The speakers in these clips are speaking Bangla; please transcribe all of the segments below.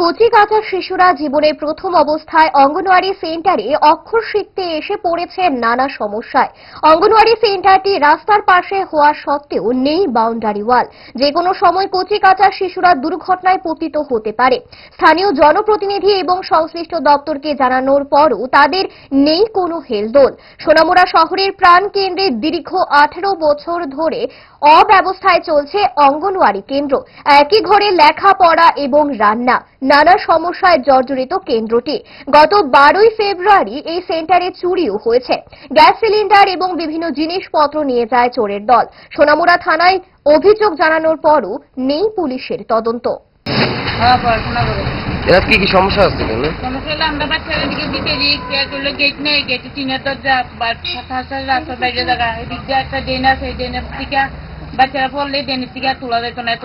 কচি কাঁচা শিশুরা জীবনের প্রথম অবস্থায় অঙ্গনওয়াড়ি সেন্টারে অক্ষর শিখতে এসে পড়েছে নানা সমস্যায়। অঙ্গনওয়াড়ি সেন্টারটি রাস্তার পাশে হওয়া সত্ত্বেও নেই বাউন্ডারি ওয়াল যে কোনো সময় কচি কাঁচা শিশুরা দুর্ঘটনায় পতিত হতে পারে। স্থানীয় জনপ্রতিনিধি এবং সংশ্লিষ্ট দপ্তরকে জানানোর পরও তাদের নেই কোনো হেলদোল। সোনামুড়া শহরের প্রাণ কেন্দ্রে দীর্ঘ আঠেরো বছর ধরে অব্যবস্থায় চলছে অঙ্গনওয়াড়ি কেন্দ্র। একই ঘরে লেখাপড়া এবং রান্না। নানা সমস্যায় জর্জরিত কেন্দ্রটি। গত বারোই ফেব্রুয়ারি এই সেন্টারে চুরিও হয়েছে। গ্যাস সিলিন্ডার এবং বিভিন্ন জিনিসপত্র নিয়ে যায় চোরের দল। সোনামুড়া থানায় অভিযোগ জানানোর পরও নেই পুলিশের তদন্ত। হ্যাঁ এরা কি কি সমস্যা আছে এখানে? সমস্যা হলো আমরা বাচ্চারা দিকে দিতে দিই কেয়ার গেট নেই গেটে টিনের দরজা রাস্তার রাস্তার বাইরে জায়গা এদিক দিয়ে একটা ড্রেন আছে এই ড্রেনের থেকে বাচ্চারা পড়লে ড্রেনের থেকে আর তোলা যেত না? এত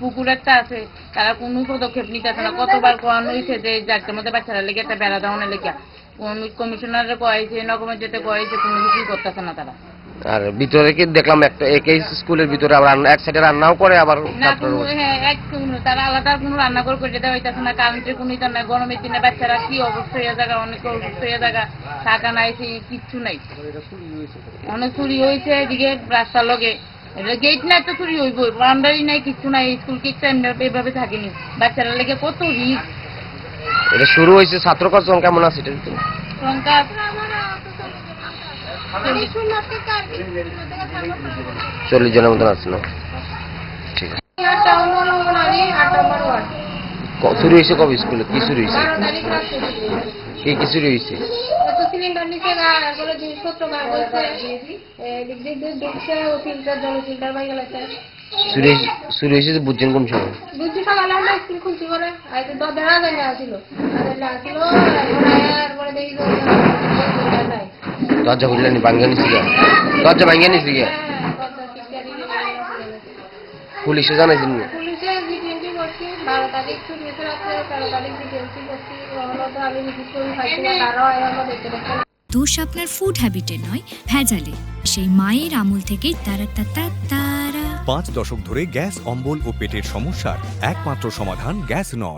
পুকুর একটা আছে তারা কোনো পদক্ষেপ নিতেছে না। কতবার কোয়ানো হয়েছে যে যার মধ্যে বাচ্চারা লেগে একটা বেড়া দেওয়ানোর লেগে। কমিশনারে কয়েছে নগমের যেতে কয়েছে কোনো কিছুই করতেছে না তারা। আর ভিতরে কি দেখলাম একটা একই স্কুলের ভিতরে আবার এক সাইডে রান্নাও করে আবার না। হ্যাঁ তারা আলাদা কোনো রান্না করে করে দেওয়া হইতেছে না। কারেন্টের কোনো ইটা নাই গরমের দিনে বাচ্চারা কি অবস্থা হয়ে জায়গা অনেক অবস্থা হয়ে জায়গা টাকা নাই সেই কিচ্ছু নাই। অনেক চুরি হয়েছে এদিকে রাস্তার লগে। গেট নাই তো চুরি হইব বাউন্ডারি নাই কিচ্ছু নাই স্কুল কি এভাবে থাকেনি। বাচ্চারা লেগে কত রিস্ক এটা শুরু হয়েছে ছাত্র কজন কেমন আছে ভিতরে সংখ্যা চল্লিশ জনের মতন আছে না? ঠিক আছে। শুরু হয়েছে কবে স্কুলে কি শুরু হয়েছে? কি কি শুরু হয়েছে? সিলিন্ডার নিচে এগুলো জিনিসপত্র দিয়ে ঢুকছে ও ফিল্টার জল ফিল্টার বাইরে গেছে শুরু হয়েছে শুরু হয়েছে যে বুঝছেন কোন সময়? বুঝছি সকালে আমরা স্কুল খুলছি করে। আর তো দরজা না জানি আসছিল আসছিল এরপরে দেখি যে ওখানে নাই ভাঙ্গা নিছি গিয়া। দরজা ভাঙ্গা নিছি গিয়া। হ্যাঁ, টিকারি পুলিশে জানাইছেন পুলিশে জিটিএমসি করছি বারো তারিখ ছুটি রাত্রে তেরো তারিখ জিটিএমসি করছি তো আমি রিসিভ করি থাকি তারাও এরকম দেখতে দেখতে দোষ আপনার ফুড হ্যাবিটে নয় ভেজালে। সেই মায়ের আমল থেকে তারা তা তা তারা। পাঁচ দশক ধরে গ্যাস অম্বল ও পেটের সমস্যার একমাত্র সমাধান গ্যাস নল।